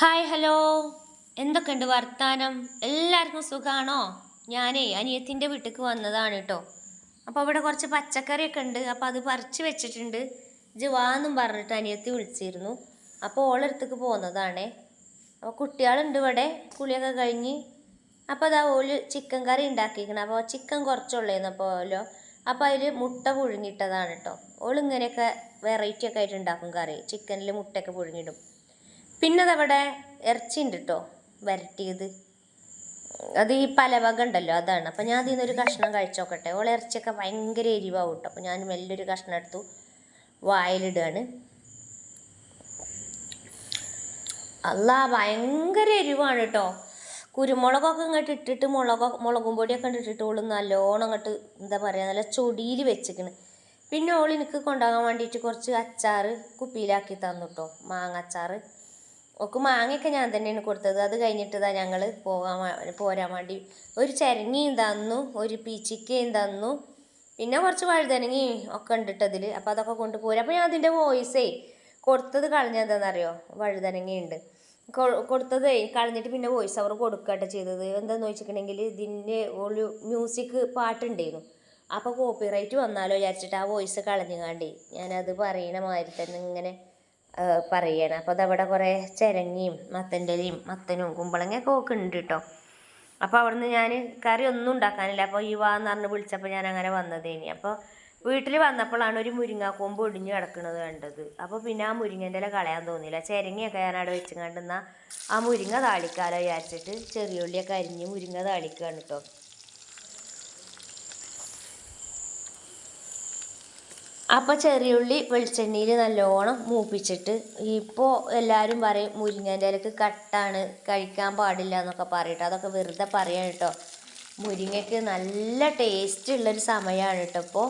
Hi hello എന്തൊക്കെയുണ്ട് വർത്താനം? എല്ലാവർക്കും സുഖമാണോ ഞാനേ അനിയത്തിന്റെ വീട്ടിലേക്ക് വന്നതാണ് കേട്ടോ അപ്പോൾ അവിടെ കുറച്ച് പച്ചക്കറിയൊക്കെ ഉണ്ട്. അപ്പോൾ അത് പറിച്ച് വെച്ചിട്ടുണ്ട്. ഇജ് വാന്നും പറഞ്ഞിട്ട് അനിയത്തി വിളിച്ചിരുന്നു. അപ്പോൾ ഓളടുത്തേക്ക് പോകുന്നതാണേ അപ്പോൾ കുട്ടികളുണ്ട് ഇവിടെ. കുളിയൊക്കെ കഴിഞ്ഞ്. അപ്പോൾ അതാ ഓൽ ചിക്കൻ കറി ഉണ്ടാക്കിയിരിക്കണം അപ്പോൾ ചിക്കൻ കുറച്ചുള്ളേന്ന് ഓലോ. അപ്പോൾ അതിൽ മുട്ട പുഴുങ്ങിയിട്ടതാണ് കേട്ടോ ഓളിങ്ങനെയൊക്കെ വെറൈറ്റി ഒക്കെ ആയിട്ട് ഉണ്ടാക്കും കറി. ചിക്കനിൽ മുട്ടയൊക്കെ പുഴുങ്ങിയിടും പിന്നെ അതവിടെ ഇറച്ചി ഉണ്ട് കേട്ടോ വരട്ടിയത്. അത് ഈ പലവക ഉണ്ടല്ലോ അതാണ്. അപ്പം ഞാൻ അതിൽ നിന്നൊരു കഷ്ണം കഴിച്ചോക്കട്ടെ. ഓളെ ഇറച്ചിയൊക്കെ ഭയങ്കര എരിവാവും കേട്ടോ അപ്പം ഞാൻ വലിയൊരു കഷ്ണം എടുത്തു വായിലിടുകയാണ് അല്ല ഭയങ്കര എരിവാണ് കേട്ടോ കുരുമുളകൊക്കെ ഇങ്ങോട്ട് ഇട്ടിട്ട് മുളക് മുളകും പൊടിയൊക്കെ ഇട്ടിട്ട് ഓൾ നല്ലോണം അങ്ങോട്ട് എന്താ പറയുക നല്ല ചൊടിയിൽ വെച്ചിക്കണ്. പിന്നെ ഓൾ എനിക്ക് കൊണ്ടുപോകാൻ വേണ്ടിയിട്ട് കുറച്ച് അച്ചാർ കുപ്പിയിലാക്കി തന്നു കേട്ടോ മാങ്ങ അച്ചാർ ഒക്കെ മാങ്ങയൊക്കെ ഞാൻ തന്നെയാണ് കൊടുത്തത്. അത് കഴിഞ്ഞിട്ടതാ ഞങ്ങൾ പോകാൻ പോരാൻ വേണ്ടി ഒരു ചരങ്ങിയും തന്നു ഒരു പീച്ചിക്കയും തന്നു. പിന്നെ കുറച്ച് വഴുതനങ്ങയും ഒക്കെ ഉണ്ട് അതിൽ അപ്പോൾ അതൊക്കെ കൊണ്ട് പോരാ അപ്പോൾ ഞാൻ അതിന്റെ വോയിസേ കൊടുത്തത് കളഞ്ഞതെന്നറിയോ വഴുതനങ്ങയുണ്ട്. കൊടുത്തതേ കളഞ്ഞിട്ട് പിന്നെ വോയിസ് അവർ കൊടുക്കട്ടെ ചെയ്തത്. എന്താണെന്ന് വെച്ചിട്ടുണ്ടെങ്കിൽ ഇതിന്റെ ഒരു മ്യൂസിക് പാട്ടുണ്ടായിരുന്നു. അപ്പോൾ കോപ്പിറൈറ്റ് വന്നാലോ വിചാരിച്ചിട്ട് ആ വോയിസ് കളഞ്ഞു കാണ്ടേ ഞാനത് പറയണ മാതിരി തന്നെ ഇങ്ങനെ പറയാണ്. അപ്പോൾ അതവിടെ കുറേ ചിരങ്ങിയും മത്തന്റെലയും മത്തനും കുമ്പളങ്ങയൊക്കെ ഒക്കെ ഉണ്ട് കേട്ടോ അപ്പോൾ അവിടുന്ന് ഞാൻ കറി ഒന്നും ഉണ്ടാക്കാനില്ല. അപ്പോൾ ഈ വാന്ന് പറഞ്ഞ് വിളിച്ചപ്പോൾ ഞാൻ അങ്ങനെ വന്നതേനി. അപ്പോൾ വീട്ടിൽ വന്നപ്പോഴാണ് ഒരു മുരിങ്ങാക്കൊമ്പ് ഒടിഞ്ഞ് കിടക്കുന്നത് കണ്ടത്. അപ്പോൾ പിന്നെ ആ മുരിങ്ങന്റെ ഇല കളയാൻ തോന്നിയില്ല. ചിരങ്ങിയൊക്കെ ഞാൻ അവിടെ വെച്ച് കണ്ടെന്നാൽ ആ മുരിങ്ങ താളിക്കാലോ വിചാരിച്ചിട്ട് ചെറിയ ഉള്ളിയൊക്കെ അരിഞ്ഞ് മുരിങ്ങ താളിക്കുകയാണ് കേട്ടോ അപ്പോൾ ചെറിയുള്ളി വെളിച്ചെണ്ണയിൽ നല്ലോണം മൂപ്പിച്ചിട്ട് ഇപ്പോൾ എല്ലാവരും പറയും മുരിങ്ങേന്റെ ഇലക്ക് കട്ടാണ് കഴിക്കാൻ പാടില്ല എന്നൊക്കെ പറയട്ടോ. അതൊക്കെ വെറുതെ പറയാൻ കേട്ടോ. മുരിങ്ങയ്ക്ക് നല്ല ടേസ്റ്റ് ഉള്ളൊരു സമയമാണ് കേട്ടോ ഇപ്പോൾ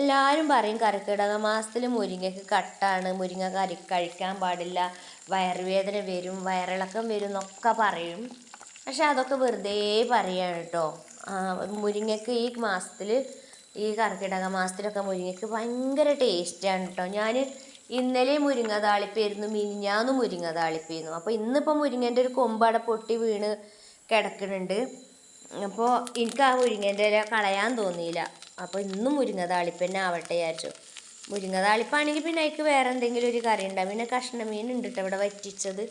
എല്ലാവരും പറയും കർക്കിടക മാസത്തിൽ മുരിങ്ങയ്ക്ക് കട്ടാണ് മുരിങ്ങ കറി കഴിക്കാൻ പാടില്ല വയറുവേദന വരും വയറിളക്കം വരും എന്നൊക്കെ പറയും. പക്ഷെ അതൊക്കെ വെറുതെ പറയാണ് കേട്ടോ. മുരിങ്ങയ്ക്ക് ഈ മാസത്തിൽ ഈ കർക്കിടക മാസത്തിലൊക്കെ മുരിങ്ങയ്ക്ക് ഭയങ്കര ടേസ്റ്റാണ് കേട്ടോ ഞാൻ ഇന്നലെ മുരിങ്ങ താളിപ്പായിരുന്നു മിനിഞ്ഞാന്ന് മുരിങ്ങ താളിപ്പായിരുന്നു അപ്പോൾ ഇന്നിപ്പോൾ മുരിങ്ങേന്റെ ഒരു കൊമ്പട പൊട്ടി വീണ് കിടക്കുന്നുണ്ട്. അപ്പോൾ എനിക്ക് ആ മുരിങ്ങേന്റെ ഇല കളയാൻ തോന്നിയില്ല. അപ്പോൾ ഇന്നും മുരിങ്ങ താളിപ്പ് തന്നെ ആവട്ടെ വിചാരിച്ചു. മുരിങ്ങ താളിപ്പാണെങ്കിൽ പിന്നെ അതിക്ക് വേറെ എന്തെങ്കിലും ഒരു കറി ഉണ്ടാവും. പിന്നെ കഷ്ണമീൻ ഉണ്ട് കേട്ടോ ഇവിടെ വറ്റിച്ചത്.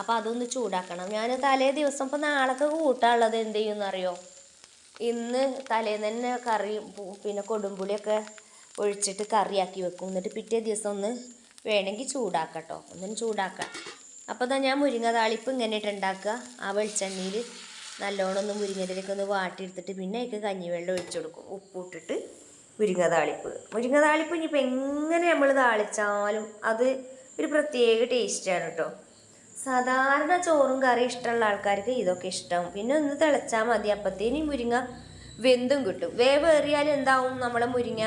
അപ്പോൾ അതൊന്ന് ചൂടാക്കണം. ഞാൻ തലേ ദിവസം ഇപ്പോൾ നാളൊക്കെ കൂട്ടാനുള്ളത് എന്ത് ചെയ്യുമെന്നറിയോ ഇന്ന് തലേന്ന് തന്നെ കറി പിന്നെ കൊടുമ്പുളിയൊക്കെ ഒഴിച്ചിട്ട് കറിയാക്കി വെക്കും. എന്നിട്ട് പിറ്റേ ദിവസം ഒന്ന് വേണമെങ്കിൽ ചൂടാക്കട്ടോ. ഒന്നും ചൂടാക്കാം. അപ്പോൾ തന്നെ ഞാൻ മുരിങ്ങ താളിപ്പ് ഇങ്ങനെ ഉണ്ടാക്കുക. ആ വെളിച്ചെണ്ണയിൽ നല്ലോണം ഒന്ന് മുരിങ്ങയിലേക്ക് ഒന്ന് വാട്ടിയെടുത്തിട്ട് പിന്നെ അതിക്ക് കഞ്ഞിവെള്ളം ഒഴിച്ചു കൊടുക്കും. ഉപ്പിട്ടിട്ട് മുരിങ്ങ താളിപ്പ്. മുരിങ്ങ താളിപ്പ് ഇനിയിപ്പോൾ എങ്ങനെ നമ്മൾ താളിച്ചാലും അത് ഒരു പ്രത്യേക ടേസ്റ്റാണ് കേട്ടോ സാധാരണ ചോറും കറി ഇഷ്ടമുള്ള ആൾക്കാർക്ക് ഇതൊക്കെ ഇഷ്ടം. പിന്നെ ഒന്ന് തിളച്ചാൽ മതി. അപ്പത്തേനും മുരിങ്ങ വെന്തും കിട്ടും. വേവേറിയാൽ എന്താവും? നമ്മളെ മുരിങ്ങ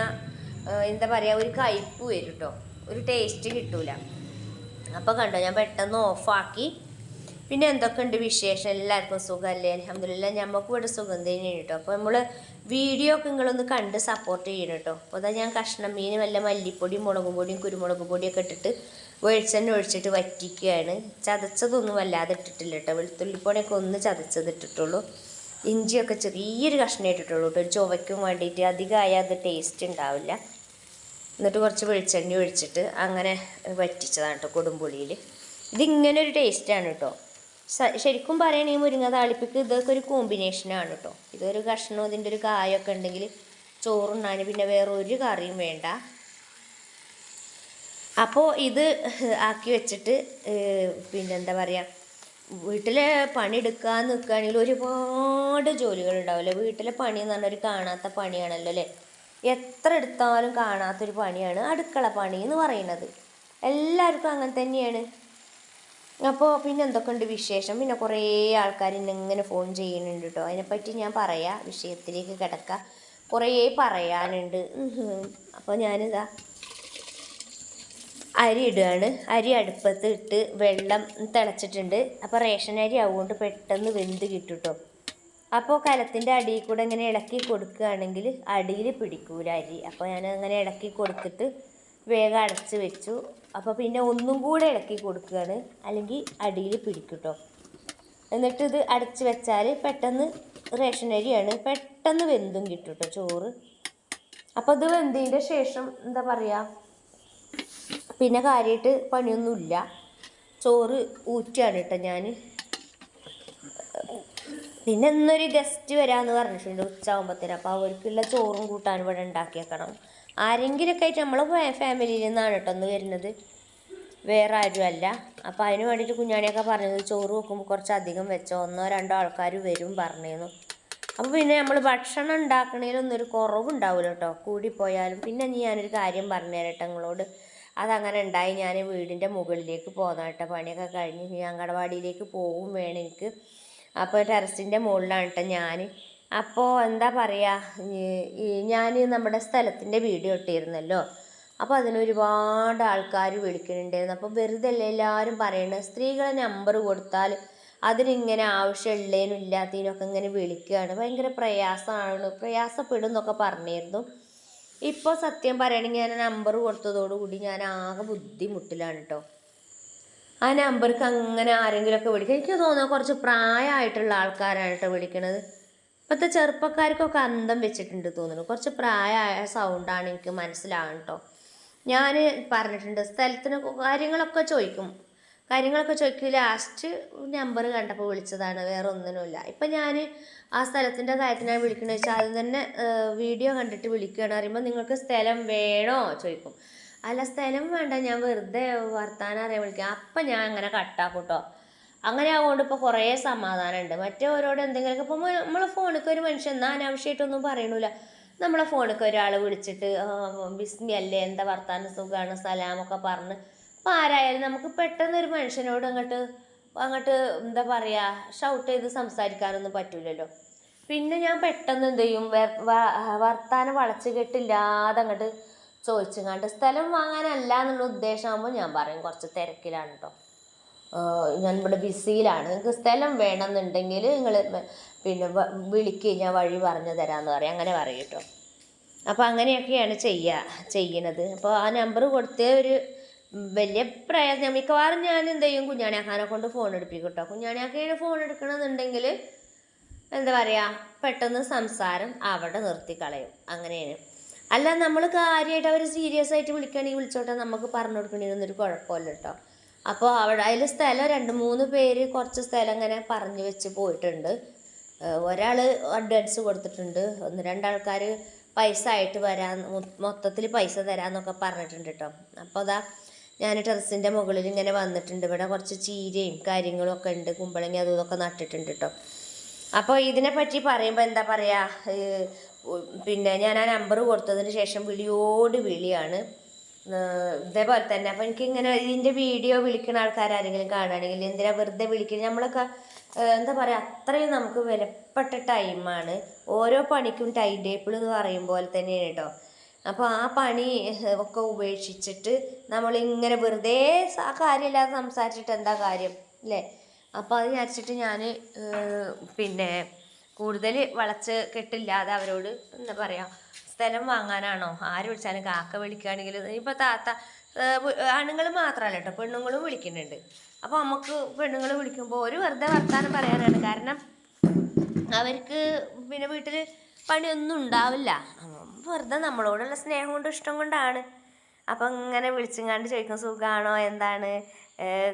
എന്താ പറയുക ഒരു കയ്പ്പ് വരും കേട്ടോ ഒരു ടേസ്റ്റ് കിട്ടൂല. അപ്പോൾ കണ്ടോ ഞാൻ പെട്ടെന്ന് ഓഫാക്കി പിന്നെ എന്തൊക്കെ ഉണ്ട് വിശേഷം? എല്ലാവർക്കും സുഖമല്ലേ അലഹമില്ല ഞമ്മക്കും ഇവിടെ സുഖം തന്നെയാണ് കേട്ടോ അപ്പോൾ നമ്മൾ വീഡിയോ ഒക്കെ നിങ്ങളൊന്ന് കണ്ട് സപ്പോർട്ട് ചെയ്യണം കേട്ടോ അപ്പോൾ അതാ ഞാൻ കഷ്ണം മീൻ വല്ല മല്ലിപ്പൊടിയും മുളകും പൊടിയും കുരുമുളക് പൊടിയൊക്കെ ഇട്ടിട്ട് വെളിച്ചെണ്ണ ഒഴിച്ചിട്ട് വറ്റിക്കുകയാണ്. ചതച്ചതൊന്നും വല്ലാതെ ഇട്ടിട്ടില്ല കേട്ടോ. വെളുത്തുള്ളിപ്പൊടിയൊക്കെ ഒന്ന് ചതച്ചത് ഇട്ടിട്ടുള്ളൂ ഇഞ്ചിയൊക്കെ ചെറിയൊരു കഷ്ണം ഇട്ടിട്ടുള്ളൂ കേട്ടോ. ചുവയ്ക്കും വേണ്ടിയിട്ട് അധികമായാൽ അത് ടേസ്റ്റ് ഉണ്ടാവില്ല. എന്നിട്ട് കുറച്ച് വെളിച്ചെണ്ണ ഒഴിച്ചിട്ട് അങ്ങനെ വറ്റിച്ചതാണ് കേട്ടോ കൊടുമ്പുളിയിൽ ഇതിങ്ങനെ ഒരു ടേസ്റ്റാണ് കേട്ടോ. ശരിക്കും പറയുകയാണെങ്കിൽ മുരിങ്ങ താളിപ്പിക്ക് ഇതൊക്കെ ഒരു കോമ്പിനേഷനാണ് കേട്ടോ. ഇതൊരു കഷ്ണവും ഇതിന്റെ ഒരു കായൊക്കെ ഉണ്ടെങ്കിൽ ചോറുണ്ണാൻ പിന്നെ വേറെ ഒരു കറിയും വേണ്ട. അപ്പോൾ ഇത് ആക്കി വെച്ചിട്ട് പിന്നെന്താ പറയുക വീട്ടിലെ പണിയെടുക്കാൻ നിൽക്കുകയാണെങ്കിൽ ഒരുപാട് ജോലികൾ ഉണ്ടാവില്ലേ വീട്ടിലെ പണി എന്ന് പറഞ്ഞാൽ ഒരു കാണാത്ത പണിയാണല്ലോ അല്ലേ? എത്ര എടുത്താലും കാണാത്തൊരു പണിയാണ് അടുക്കള പണി എന്ന് പറയുന്നത്. എല്ലാവർക്കും അങ്ങനെ തന്നെയാണ്. അപ്പോൾ പിന്നെ എന്തൊക്കെയുണ്ട് വിശേഷം? പിന്നെ കുറേ ആൾക്കാർ ഇങ്ങനെ ഫോൺ ചെയ്യുന്നുണ്ട് കേട്ടോ അതിനെപ്പറ്റി ഞാൻ പറയാം വിഷയത്തിലേക്ക് കിടക്കാം. കുറേ പറയാനുണ്ട്. അപ്പോൾ ഞാനിതാ അരി ഇടുകയാണ്. അരി അടുപ്പത്ത് ഇട്ട് വെള്ളം തിളച്ചിട്ടുണ്ട്. അപ്പോൾ റേഷൻ അരി ആവുകൊണ്ട് പെട്ടെന്ന് വെന്ത് കിട്ടും കേട്ടോ അപ്പോൾ കലത്തിന്റെ അടിയിൽ കൂടെ ഇങ്ങനെ ഇളക്കി കൊടുക്കുകയാണെങ്കിൽ അടിയിൽ പിടിക്കൂല അരി. അപ്പോൾ ഞാൻ അങ്ങനെ ഇളക്കി കൊടുത്തിട്ട് വേഗം അടച്ച് വെച്ചു. അപ്പോൾ പിന്നെ ഒന്നും കൂടെ ഇളക്കി കൊടുക്കുകയാണ്. അല്ലെങ്കിൽ അടിയിൽ പിടിക്കും കേട്ടോ എന്നിട്ട് ഇത് അടച്ച് വെച്ചാൽ പെട്ടെന്ന് റേഷൻ അരിയാണ് പെട്ടെന്ന് വെന്തും കിട്ടും കേട്ടോ ചോറ്. അപ്പോൾ ഇത് വെന്തതിന്റെ ശേഷം എന്താ പറയുക? പിന്നെ കാര്യമായിട്ട് പണിയൊന്നുമില്ല. ചോറ് ഊറ്റുകയാണ് കേട്ടോ ഞാൻ പിന്നെ ഇന്നൊരു ഗസ്റ്റ് വരാമെന്ന് പറഞ്ഞിട്ടുണ്ട് ഉച്ചയാകുമ്പോഴത്തേന് അപ്പോൾ അവർക്കുള്ള ചോറും കൂട്ടാനും ഇവിടെ ഉണ്ടാക്കിയേക്കണം. ആരെങ്കിലുമൊക്കെ ആയിട്ട് നമ്മളെ ഫാമിലിയിൽ നിന്നാണ് കേട്ടോ ഒന്ന് വരുന്നത്. വേറെ ആരുമല്ല അപ്പോൾ അതിന് വേണ്ടിയിട്ട് കുഞ്ഞാണിയൊക്കെ പറഞ്ഞത് ചോറ് വെക്കുമ്പോൾ കുറച്ച് അധികം വെച്ചോ? ഒന്നോ രണ്ടോ ആൾക്കാർ വരും പറഞ്ഞിരുന്നു അപ്പോൾ പിന്നെ നമ്മൾ ഭക്ഷണം ഉണ്ടാക്കണേലൊന്നൊരു കുറവുണ്ടാവില്ല കേട്ടോ. കൂടിപ്പോയാലും. പിന്നെ ഞാനൊരു കാര്യം പറഞ്ഞു തരട്ടെ നിങ്ങളോട്. അതങ്ങനെ ഉണ്ടായി. ഞാൻ വീടിന്റെ മുകളിലേക്ക് പോകുന്ന കേട്ടോ. പണിയൊക്കെ കഴിഞ്ഞ് ഞാൻ അങ്കണവാടിയിലേക്ക് പോകും വേണം എനിക്ക്. അപ്പോൾ ടെറസിന്റെ മുകളിലാണ് കേട്ടോ ഞാൻ അപ്പോൾ എന്താ പറയുക ഞാൻ നമ്മുടെ സ്ഥലത്തിന്റെ വീഡിയോ ഇട്ടിരുന്നല്ലോ. അപ്പോൾ അതിന് ഒരുപാട് ആൾക്കാർ വിളിക്കുന്നുണ്ടായിരുന്നു. അപ്പോൾ വെറുതെ അല്ല എല്ലാവരും പറയുന്നത് സ്ത്രീകളെ നമ്പർ കൊടുത്താൽ അതിനിങ്ങനെ ആവശ്യമുള്ളതിനും ഇല്ലാത്തതിനൊക്കെ ഇങ്ങനെ വിളിക്കുകയാണ്. ഭയങ്കര പ്രയാസമാണ്. പ്രയാസപ്പെടും എന്നൊക്കെ പറഞ്ഞിരുന്നു. ഇപ്പോൾ സത്യം പറയുകയാണെങ്കിൽ ഞാൻ നമ്പർ കൊടുത്തതോടുകൂടി ഞാൻ ആകെ ബുദ്ധിമുട്ടിലാണ് കേട്ടോ ആ നമ്പർക്ക് അങ്ങനെ ആരെങ്കിലുമൊക്കെ വിളിക്കുക എനിക്ക് തോന്നുന്നു കുറച്ച് പ്രായമായിട്ടുള്ള ആൾക്കാരാണ് കേട്ടോ വിളിക്കണത്. ഇപ്പോഴത്തെ ചെറുപ്പക്കാർക്കൊക്കെ അന്തം വെച്ചിട്ടുണ്ട് തോന്നുന്നു. കുറച്ച് പ്രായമായ സൗണ്ടാണ് എനിക്ക് മനസ്സിലാകും കേട്ടോ ഞാൻ പറഞ്ഞിട്ടുണ്ട് സ്ഥലത്തിന് കാര്യങ്ങളൊക്കെ ചോദിക്കും. കാര്യങ്ങളൊക്കെ ചോദിക്കും. ലാസ്റ്റ് നമ്പർ കണ്ടപ്പോൾ വിളിച്ചതാണ്. വേറെ ഒന്നിനുമില്ല. ഇപ്പം ഞാൻ ആ സ്ഥലത്തിന്റെ കാര്യത്തിനാണ് വിളിക്കുന്നത് വെച്ചാൽ ആദ്യം തന്നെ വീഡിയോ കണ്ടിട്ട് വിളിക്കുകയാണ്. പറയുമ്പോൾ നിങ്ങൾക്ക് സ്ഥലം വേണോ? ചോദിക്കും. അല്ല സ്ഥലം വേണ്ട. ഞാൻ വെറുതെ വർത്താനം അറിയാൻ വിളിക്കാം. അപ്പം ഞാൻ അങ്ങനെ കട്ടാക്കും കേട്ടോ അങ്ങനെ ആവുകൊണ്ട് ഇപ്പോൾ കുറേ സമാധാനമുണ്ട് മറ്റവരോട് എന്തെങ്കിലുമൊക്കെ ഇപ്പോൾ നമ്മളെ ഫോണിലേക്ക് ഒരു മനുഷ്യൻ എന്നാൽ അനാവശ്യമായിട്ടൊന്നും പറയണില്ല നമ്മളെ ഫോണിലേക്ക് ഒരാൾ വിളിച്ചിട്ട് ബിസ്മി അല്ലേ എന്താ വർത്താനം സുഖമാണ് സലാമൊക്കെ പറഞ്ഞ് അപ്പോൾ ആരായാലും നമുക്ക് പെട്ടെന്ന് ഒരു മനുഷ്യനോട് അങ്ങോട്ട് അങ്ങോട്ട് എന്താ പറയുക ഷൗട്ട് ചെയ്ത് സംസാരിക്കാനൊന്നും പറ്റില്ലല്ലോ പിന്നെ ഞാൻ പെട്ടെന്ന് എന്ത് ചെയ്യും? വർത്താനം വളച്ച് കെട്ടില്ലാതെ അങ്ങോട്ട് ചോദിച്ചങ്ങാണ്ട് സ്ഥലം വാങ്ങാനല്ല എന്നുള്ള ഉദ്ദേശമാകുമ്പോൾ ഞാൻ പറയും കുറച്ച് തിരക്കിലാണ് കേട്ടോ ഞാൻ ഇവിടെ ബിസിയിലാണ്. നിങ്ങൾക്ക് സ്ഥലം വേണമെന്നുണ്ടെങ്കിൽ നിങ്ങൾ പിന്നെ വിളിക്കുക വിളിക്ക് ഞാൻ വഴി പറഞ്ഞു തരാമെന്ന് പറയും. അങ്ങനെ പറയും കേട്ടോ അപ്പോൾ അങ്ങനെയൊക്കെയാണ് ചെയ്യുക ചെയ്യണത് അപ്പോൾ ആ നമ്പർ കൊടുത്ത ഒരു വലിയ പ്രയാസം. മിക്കവാറും ഞാൻ എന്ത് ചെയ്യും? കുഞ്ഞാണിയാക്കാനെ കൊണ്ട് ഫോൺ എടുപ്പിക്കും കേട്ടോ കുഞ്ഞാണിയാക്കയുടെ ഫോൺ എടുക്കണമെന്നുണ്ടെങ്കിൽ എന്താ പറയുക പെട്ടെന്ന് സംസാരം അവിടെ നിർത്തി കളയും. അങ്ങനെയാണ്. അല്ല നമ്മൾ കാര്യമായിട്ട് അവർ സീരിയസ് ആയിട്ട് വിളിക്കുകയാണെങ്കിൽ വിളിച്ചോട്ടെ. നമുക്ക് പറഞ്ഞു കൊടുക്കണമെന്നൊരു കുഴപ്പമില്ല കേട്ടോ അപ്പോൾ അവിടെ അതിൽ സ്ഥലം രണ്ട് മൂന്ന് പേര് കുറച്ച് സ്ഥലം ഇങ്ങനെ പറഞ്ഞു വെച്ച് പോയിട്ടുണ്ട്. ഒരാൾ അഡ്വാൻസ് കൊടുത്തിട്ടുണ്ട്. ഒന്ന് രണ്ടാൾക്കാർ പൈസ ആയിട്ട് വരാൻ മൊത്തത്തിൽ പൈസ തരാമെന്നൊക്കെ പറഞ്ഞിട്ടുണ്ട് കേട്ടോ അപ്പോൾ അതാ ഞാൻ ടെറസിന്റെ മുകളിൽ ഇങ്ങനെ വന്നിട്ടുണ്ട്. ഇവിടെ കുറച്ച് ചീരയും കാര്യങ്ങളും ഒക്കെ ഉണ്ട്. കുമ്പളങ്ങി അതും ഇതൊക്കെ നട്ടിട്ടുണ്ട് കേട്ടോ അപ്പോൾ ഇതിനെപ്പറ്റി പറയുമ്പോൾ എന്താ പറയുക പിന്നെ ഞാൻ ആ നമ്പർ കൊടുത്തതിന് ശേഷം വിളിയോട് വിളിയാണ്. ഇതേപോലെ തന്നെ. അപ്പോൾ എനിക്കിങ്ങനെ ഇതിന്റെ വീഡിയോ വിളിക്കുന്ന ആൾക്കാരാരെങ്കിലും കാണുകയാണെങ്കിൽ എന്തിനാ വെറുതെ വിളിക്കുന്നത് നമ്മളൊക്കെ എന്താ പറയുക അത്രയും നമുക്ക് വിലപ്പെട്ട ടൈമാണ് ഓരോ പണിക്കും ടൈം ടേബിൾ എന്ന് പറയും പോലെ തന്നെയാണ് കേട്ടോ അപ്പോൾ ആ പണി ഒക്കെ ഉപേക്ഷിച്ചിട്ട് നമ്മളിങ്ങനെ വെറുതെ കാര്യമില്ലാതെ സംസാരിച്ചിട്ട് എന്താ കാര്യം അല്ലേ അപ്പോൾ അത് വിചാരിച്ചിട്ട് ഞാൻ പിന്നെ കൂടുതൽ വളച്ച് കെട്ടില്ലാതെ അവരോട് എന്താ പറയുക സ്ഥലം വാങ്ങാനാണോ? ആര് വിളിച്ചാലും കാക്ക വിളിക്കുകയാണെങ്കിൽ ഇപ്പോൾ താത്ത ആണുങ്ങൾ മാത്രമല്ല കേട്ടോ പെണ്ണുങ്ങളും വിളിക്കുന്നുണ്ട്. അപ്പോൾ നമുക്ക് പെണ്ണുങ്ങൾ വിളിക്കുമ്പോൾ ഒരു വെറുതെ വർത്താനം പറയാനാണ്. കാരണം അവർക്ക് പിന്നെ വീട്ടിൽ പണിയൊന്നും ഉണ്ടാവില്ല. വെറുതെ നമ്മളോടുള്ള സ്നേഹം കൊണ്ടും ഇഷ്ടം കൊണ്ടാണ്. അപ്പം ഇങ്ങനെ വിളിച്ചങ്ങാണ്ട് ചോദിക്കും സുഖമാണോ എന്താണ്?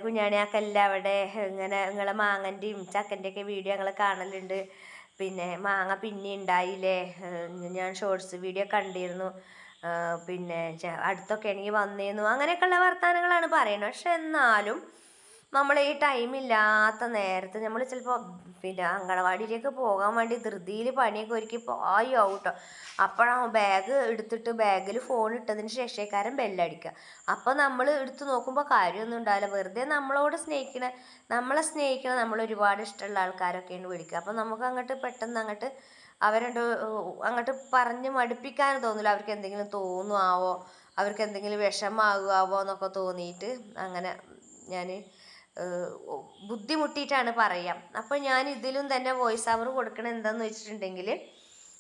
കുഞ്ഞാണിയാക്കല്ല അവിടെ? ഇങ്ങനെ നിങ്ങളെ മാങ്ങന്റെയും ചക്കന്റെയൊക്കെ വീഡിയോ ഞങ്ങൾ കാണലുണ്ട്. പിന്നെ മാങ്ങ പിന്നെ ഉണ്ടായില്ലേ? ഞാൻ ഷോർട്സ് വീഡിയോ കണ്ടിരുന്നു. പിന്നെ അടുത്തൊക്കെ ആണെങ്കിൽ വന്നിരുന്നു അങ്ങനെയൊക്കെയുള്ള വർത്തമാനങ്ങളാണ് പറയുന്നത്. പക്ഷെ എന്നാലും നമ്മൾ ഈ ടൈമില്ലാത്ത നേരത്ത് നമ്മൾ ചിലപ്പോൾ പിന്നെ അങ്കണവാടിയിലേക്ക് പോകാൻ വേണ്ടി ധൃതിയിൽ പണിയൊക്കെ ഒരുക്കി പായാവും കേട്ടോ അപ്പോഴാണ് ബാഗ് എടുത്തിട്ട് ബാഗിൽ ഫോൺ ഇട്ടതിന് ശേഷക്കാരൻ ബെല്ലടിക്കുക അപ്പോൾ നമ്മൾ എടുത്തു നോക്കുമ്പോൾ കാര്യമൊന്നും ഉണ്ടാവില്ല. വെറുതെ നമ്മളോട് സ്നേഹിക്കണ നമ്മളെ സ്നേഹിക്കണ നമ്മൾ ഒരുപാട് ഇഷ്ടമുള്ള ആൾക്കാരൊക്കെയാണ് വിളിക്കുക. അപ്പോൾ നമുക്ക് അങ്ങോട്ട് പെട്ടെന്ന് അങ്ങോട്ട് അവരോട് അങ്ങോട്ട് പറഞ്ഞ് മടുപ്പിക്കാൻ തോന്നില്ല അവർക്ക് എന്തെങ്കിലും തോന്നുമാവോ അവർക്ക് എന്തെങ്കിലും വിഷമാകുമാവോ എന്നൊക്കെ തോന്നിയിട്ട് അങ്ങനെ ഞാൻ ബുദ്ധിമുട്ടിയിട്ടാണ് പറയാം. അപ്പോൾ ഞാൻ ഇതിലും തന്നെ വോയിസ് ഓവർ കൊടുക്കണത് എന്താണെന്ന് വെച്ചിട്ടുണ്ടെങ്കിൽ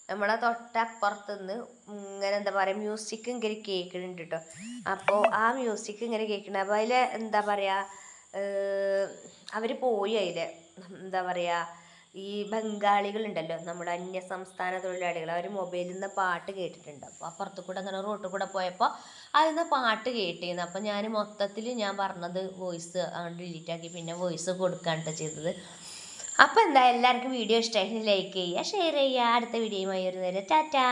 നമ്മളെ തൊട്ടപ്പുറത്തുനിന്ന് ഇങ്ങനെ എന്താ പറയുക മ്യൂസിക് ഇങ്ങനെ കേൾക്കുന്നുണ്ട് കേട്ടോ അപ്പോൾ ആ മ്യൂസിക് ഇങ്ങനെ കേൾക്കുന്നുണ്ട് അപ്പോൾ അതിൽ എന്താ പറയുക അവർ പോയി അതിൽ എന്താ പറയുക ഈ ബംഗാളികൾ ഉണ്ടല്ലോ നമ്മുടെ അന്യ സംസ്ഥാന തൊഴിലാളികൾ അവർ മൊബൈലിൽ നിന്ന് പാട്ട് കേട്ടിട്ടുണ്ട്. അപ്പോൾ അപ്പുറത്ത് കൂടെ അങ്ങനെ റോട്ടിൽ കൂടെ പോയപ്പോൾ അതിൽ നിന്ന് പാട്ട് കേട്ടിരുന്നു അപ്പോൾ ഞാൻ മൊത്തത്തിൽ ഞാൻ പറഞ്ഞത് വോയിസ് അങ്ങോട്ട് ഡിലീറ്റ് ആക്കി പിന്നെ വോയിസ് കൊടുക്കാണ് ചെയ്തത്. അപ്പോൾ എന്താ എല്ലാവർക്കും വീഡിയോ ഇഷ്ടമായിട്ട് ലൈക്ക് ചെയ്യുക ഷെയർ ചെയ്യുക. അടുത്ത വീഡിയോയുമായി നേരം ടാറ്റാ!